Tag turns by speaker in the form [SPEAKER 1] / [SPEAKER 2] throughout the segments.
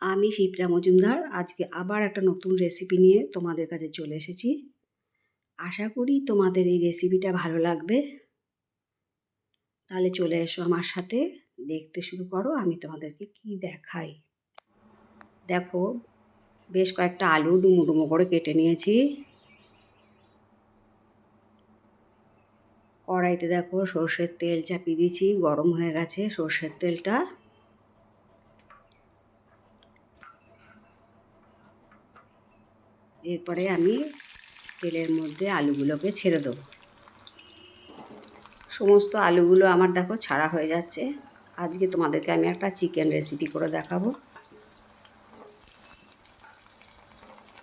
[SPEAKER 1] আমি শিপ্রা মজুমদার। আজকে আবার একটা নতুন রেসিপি নিয়ে তোমাদের কাছে চলে এসেছি। আশা করি তোমাদের এই রেসিপিটা ভালো লাগবে। তাহলে চলে এসো আমার সাথে। দেখতে শুরু করো, আমি তোমাদেরকে কি দেখাই। দেখো, বেশ কয়েকটা আলু ডুমো ডুমো করে কেটে নিয়েছি। কড়াইতে দেখো সর্ষের তেল চাপিয়ে দিয়েছি, গরম হয়ে গেছে সর্ষের তেলটা। এরপরে আমি তেলের মধ্যে আলুগুলোকে ছেড়ে দেবো। সমস্ত আলুগুলো আমার দেখো ছাড়া হয়ে যাচ্ছে। আজকে তোমাদেরকে আমি একটা চিকেন রেসিপি করে দেখাবো।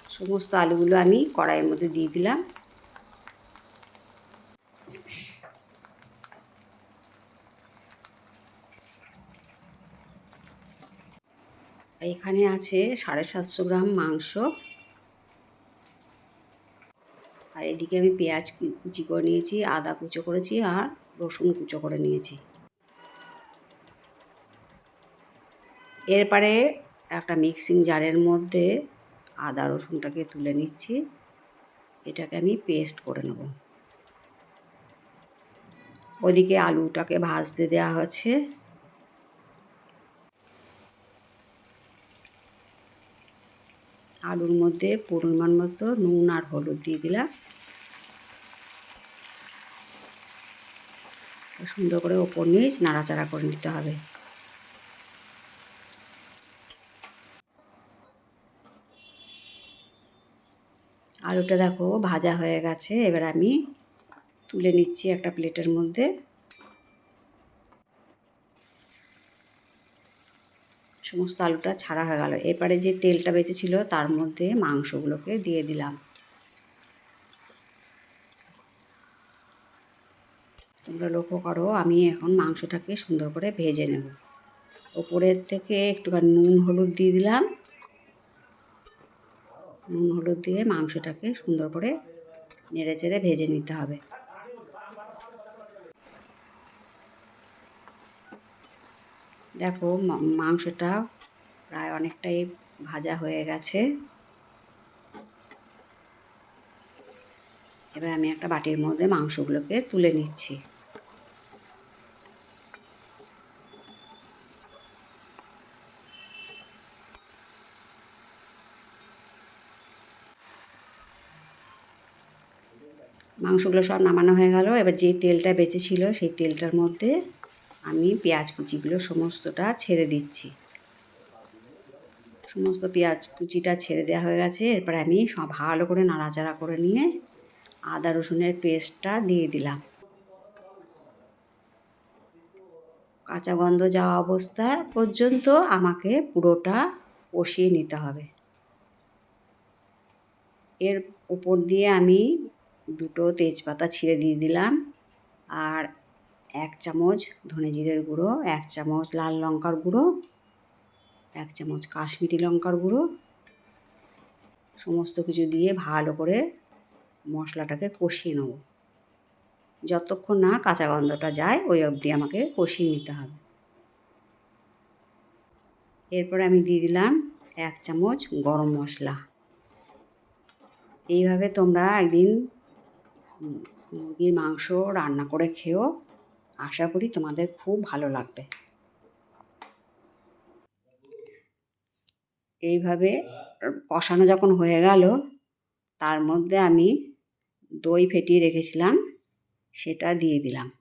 [SPEAKER 1] সমস্ত আলুগুলো আমি কড়াইয়ের মধ্যে দিয়ে দিলাম। এখানে আছে সাড়ে সাতশো গ্রাম মাংস আর এদিকে আমি পেঁয়াজ কুচি করে নিয়েছি, আদা কুচো করেছি আর রসুন কুচো করে নিয়েছি। এরপরে একটা মিক্সিং জারের মধ্যে আদা রসুনটাকে তুলে নিচ্ছি। এটাকে আমি পেস্ট করে নেব। ওদিকে আলুটাকে ভাজতে দেওয়া হচ্ছে। আলুর মধ্যে পরিমাণ মতো নুন আর হলুদ দিয়ে দিলাম। সুন্দর করে ওপর নিচ নাড়াচাড়া করে নিতে হবে। আলুটা দেখো ভাজা হয়ে গেছে, এবার আমি তুলে নিচ্ছি একটা প্লেটের মধ্যে। সমস্ত আলুটা ছাড়া হয়ে গেল। এরপরে যে তেলটা বেঁচেছিল, তার মধ্যে মাংসগুলোকে দিয়ে দিলাম। তোমরা লক্ষ্য করো, আমি এখন মাংসটাকে সুন্দর করে ভেজে নেব। ওপরের থেকে একটুখানি নুন হলুদ দিয়ে দিলাম। নুন হলুদ দিয়ে মাংসটাকে সুন্দর করে নেড়ে চেড়ে ভেজে নিতে হবে। দেখো মাংসটা প্রায় অনেকটাই ভাজা হয়ে গেছে। এবার আমি একটা বাটির মধ্যে মাংসগুলোকে তুলে নিচ্ছি। মাংসগুলো সব নামানো হয়ে গেল। এবার যে তেলটা বেঁচে ছিল সেই তেলটার মধ্যে আমি পেঁয়াজ কুচিগুলো সমস্তটা ছেড়ে দিচ্ছি। সমস্ত পেঁয়াজ কুচিটা ছেড়ে দেওয়া হয়ে গেছে। এরপরে আমি সব ভালো করে নাড়াচাড়া করে নিয়ে আদা রসুনের পেস্টটা দিয়ে দিলাম। কাঁচা গন্ধ যাওয়া অবস্থা পর্যন্ত আমাকে পুরোটা কষিয়ে নিতে হবে। এর উপর দিয়ে আমি দুটো তেজপাতা ছিঁড়ে দিয়ে দিলাম আর এক চামচ ধনে জিরের গুঁড়ো, এক চামচ লাল লঙ্কার গুঁড়ো, এক চামচ কাশ্মীরি লঙ্কার গুঁড়ো, সমস্ত কিছু দিয়ে ভালো করে মশলাটাকে কষিয়ে নেব। যতক্ষণ না কাঁচা গন্ধটা যায়, ওই অবধি আমাকে কষিয়ে নিতে হবে। এরপরে আমি দিয়ে দিলাম এক চামচ গরম মশলা। এইভাবে তোমরা একদিন মুরগির মাংস রান্না করে খেও। আশা করি তোমাদের খুব ভালো লাগবে। এইভাবে কষানো যখন হয়ে গেল, তার মধ্যে আমি দই ফেটিয়ে রেখেছিলাম, সেটা দিয়ে দিলাম।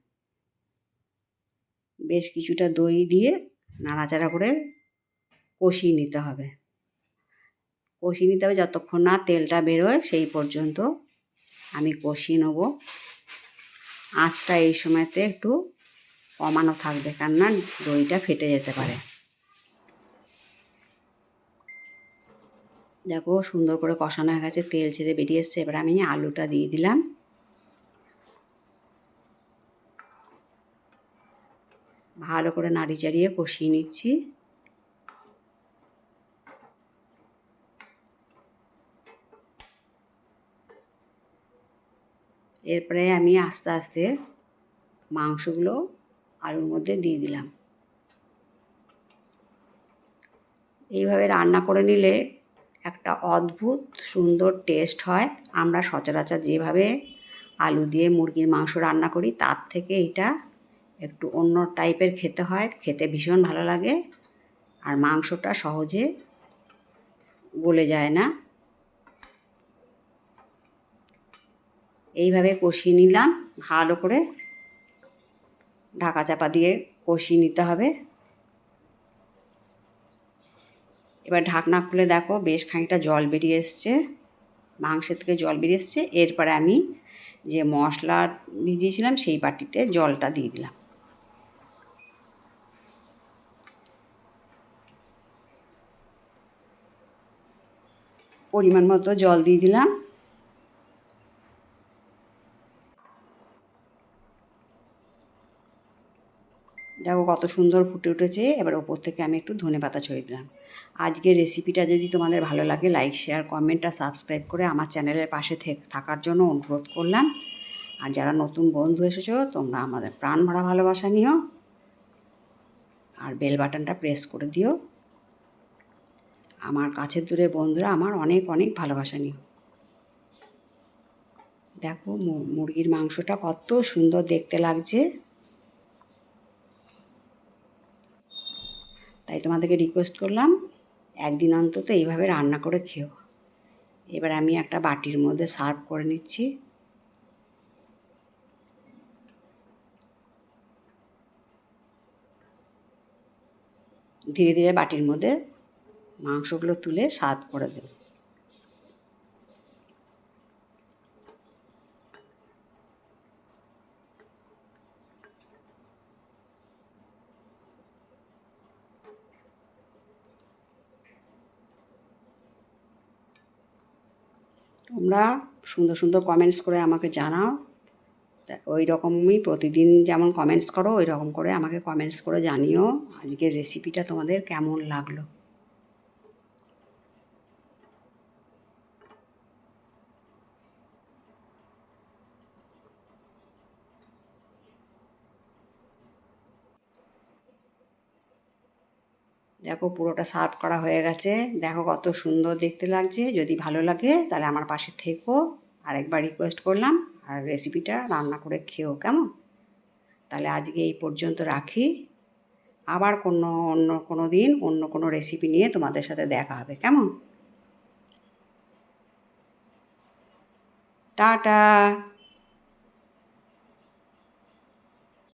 [SPEAKER 1] বেশ কিছুটা দই দিয়ে নাড়াচাড়া করে কষিয়ে নিতে হবে। কষিয়ে নিতে হবে যতক্ষণ না তেলটা বেরোয়, সেই পর্যন্ত আমি কষিয়ে নেব। আঁচটা এই সময়তে একটু কমানো থাকবে, কেননা দইটা ফেটে যেতে পারে। দেখো সুন্দর করে কষানো হয়ে গেছে, তেল ছেড়ে বেরিয়ে এসছে। এবার আমি আলুটা দিয়ে দিলাম। ভালো করে নাড়ি চাড়িয়ে কষিয়ে নিচ্ছি। এরপরে আমি আস্তে আস্তে মাংসগুলো আলুর মধ্যে দিয়ে দিলাম। এইভাবে রান্না করে নিলে একটা অদ্ভুত সুন্দর টেস্ট হয়। আমরা সচরাচর যেভাবে আলু দিয়ে মুরগির মাংস রান্না করি, তার থেকে এটা একটু অন্য টাইপের খেতে হয়। খেতে ভীষণ ভালো লাগে। আর মাংসটা সহজে গলে যায় না। এইভাবে কষিয়ে নিলাম। ভালো করে ঢাকা চাপা দিয়ে কষিয়ে নিতে হবে। এবার ঢাকনা খুলে দেখো, বেশ খানিকটা জল বেরিয়ে এসছে। মাংসের থেকে জল বেরিয়ে এসছে। এরপরে আমি যে মশলা ভিজিয়েছিলাম সেই বাটিতে জলটা দিয়ে দিলাম। পরিমাণ মতো জল দিয়ে দিলাম দেখো কত সুন্দর ফুটে উঠেছে। এবার ওপর থেকে আমি একটু ধনে পাতা ছড়িয়ে দিলাম। আজকের রেসিপিটা যদি তোমাদের ভালো লাগে লাইক শেয়ার কমেন্ট আর সাবস্ক্রাইব করে আমার চ্যানেলের পাশে থাকার জন্য অনুরোধ করলাম। আর যারা নতুন বন্ধু এসেছ, তোমরা আমাদের প্রাণ ভরা ভালোবাসা নিও। আর বেল বাটনটা প্রেস করে দিও। আমার কাছের দূরে বন্ধুরা আমার অনেক অনেক ভালোবাসা নিও। দেখো মুরগির মাংসটা কত সুন্দর দেখতে লাগছে। তাই তোমাদেরকে রিকোয়েস্ট করলাম, একদিন অন্তত এইভাবে রান্না করে খেও। এবার আমি একটা বাটির মধ্যে সার্ভ করে নিচ্ছি। ধীরে ধীরে বাটির মধ্যে মাংসগুলো তুলে সার্ভ করে দেব। তোমরা সুন্দর সুন্দর কমেন্টস করে আমাকে জানাও। ওই রকমই প্রতিদিন যেমন কমেন্টস করো ওই রকম করে আমাকে কমেন্টস করে জানিও। আজকের রেসিপিটা তোমাদের কেমন লাগল? দেখো পুরোটা সার্ভ করা হয়ে গেছে। দেখো কত সুন্দর দেখতে লাগছে। যদি ভালো লাগে তাহলে আমার পাশে থেকো। আরেকবার রিকোয়েস্ট করলাম আর রেসিপিটা রান্না করে খেও, কেমন? তাহলে আজকে এই পর্যন্ত রাখি। আবার কোনো অন্য কোনো দিন অন্য কোনো রেসিপি নিয়ে তোমাদের সাথে দেখা হবে, কেমন? টাটা!